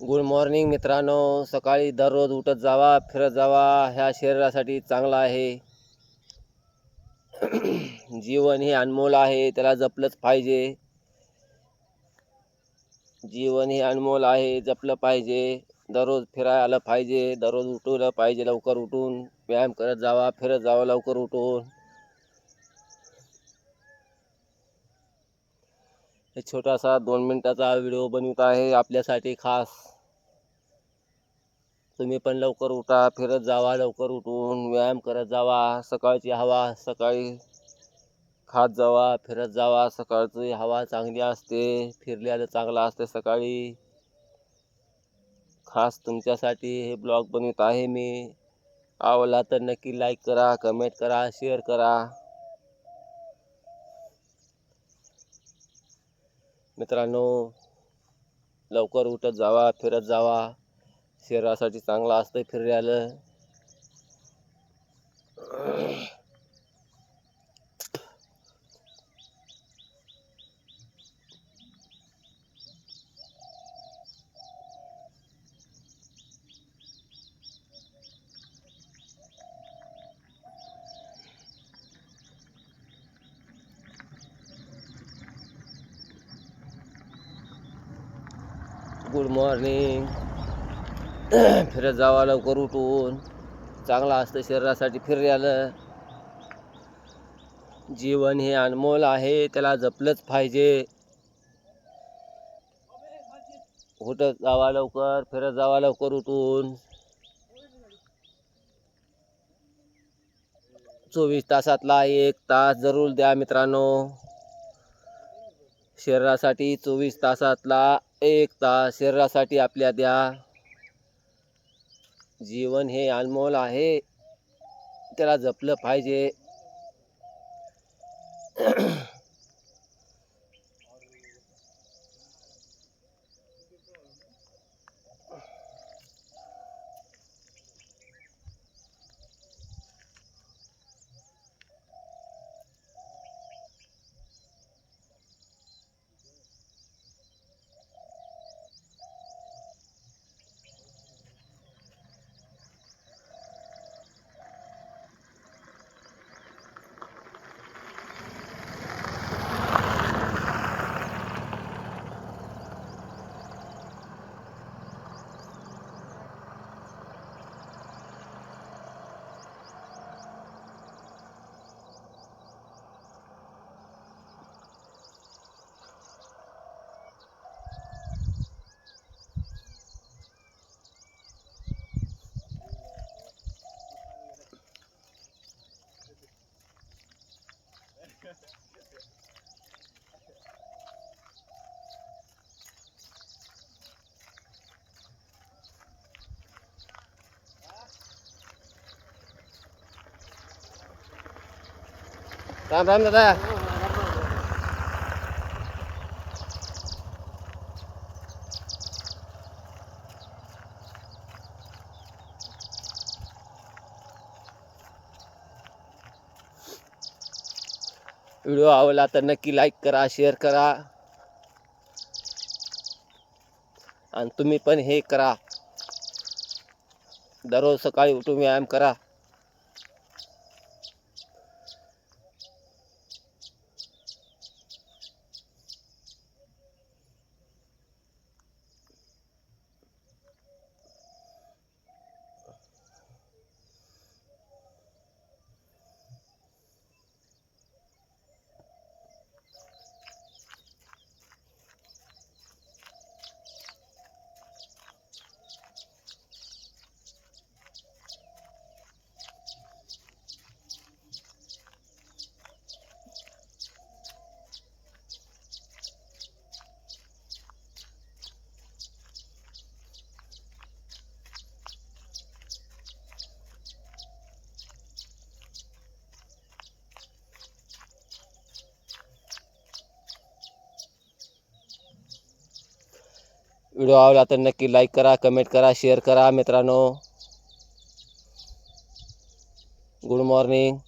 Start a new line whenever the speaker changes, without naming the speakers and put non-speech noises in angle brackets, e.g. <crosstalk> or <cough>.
Good morning मित्रांनो. सकाळी दररोज उठत जावा फिरत जावा. ह्या शरीरासाठी चांगला आहे. <clears throat> जीवन हे अनमोल आहे. त्याला जपलंच पाहिजे. जीवन हे अनमोल आहे. जपलं पाहिजे. दररोज फिरायला आलं पाहिजे. दररोज उठवलं पाहिजे लवकर उठून. व्यायाम करत जावा फिरत जावा लवकर उठून. हे छोटासा दोन मिनटाचा व्हिडिओ बनवत आहे. आपल्यासाठी खास तुम्ही पण लवकर उठा फिरत जावा लवकर उठून व्यायाम करत जावा सकाळची हवा सकाळी खात जावा फिरत जावा सकाळची हवा चांगली असते फिरल्याला चांगलं असते सकाळी. खास तुमच्यासाठी हे ब्लॉग बनवित आहे मी. आवडला तर नक्की लाईक करा कमेंट करा शेअर करा. मित्रांनो लवकर उठत जावा फिरत जावा. शरीरासाठी चांगलं असतं फिरायला गुड मॉर्निंग फिरत जावा लवकर उठून. चांगलं असतं शरीरासाठी फिरायला जीवन हे अनमोल आहे त्याला जपलंच पाहिजे. उठत जावा लवकर फिरत जावा लवकर उठून. चोवीस तासातला एक तास जरूर द्या मित्रांनो. शरीरासाठी चोवीस तासातला एक तास शरीरासाठी आपल्या द्या. जीवन हे अनमोल आहे. त्याला जपलं पाहिजे. <clears throat> राम राम दादा व्हिडिओ आवडला तर नक्की लाईक करा शेअर करा आणि तुम्ही पण हे करा दररोज सकाळी उठून व्यायाम करा व्हिडिओ आवडला तर नक्की लाईक करा कमेंट करा शेअर करा मित्रांनो. Good morning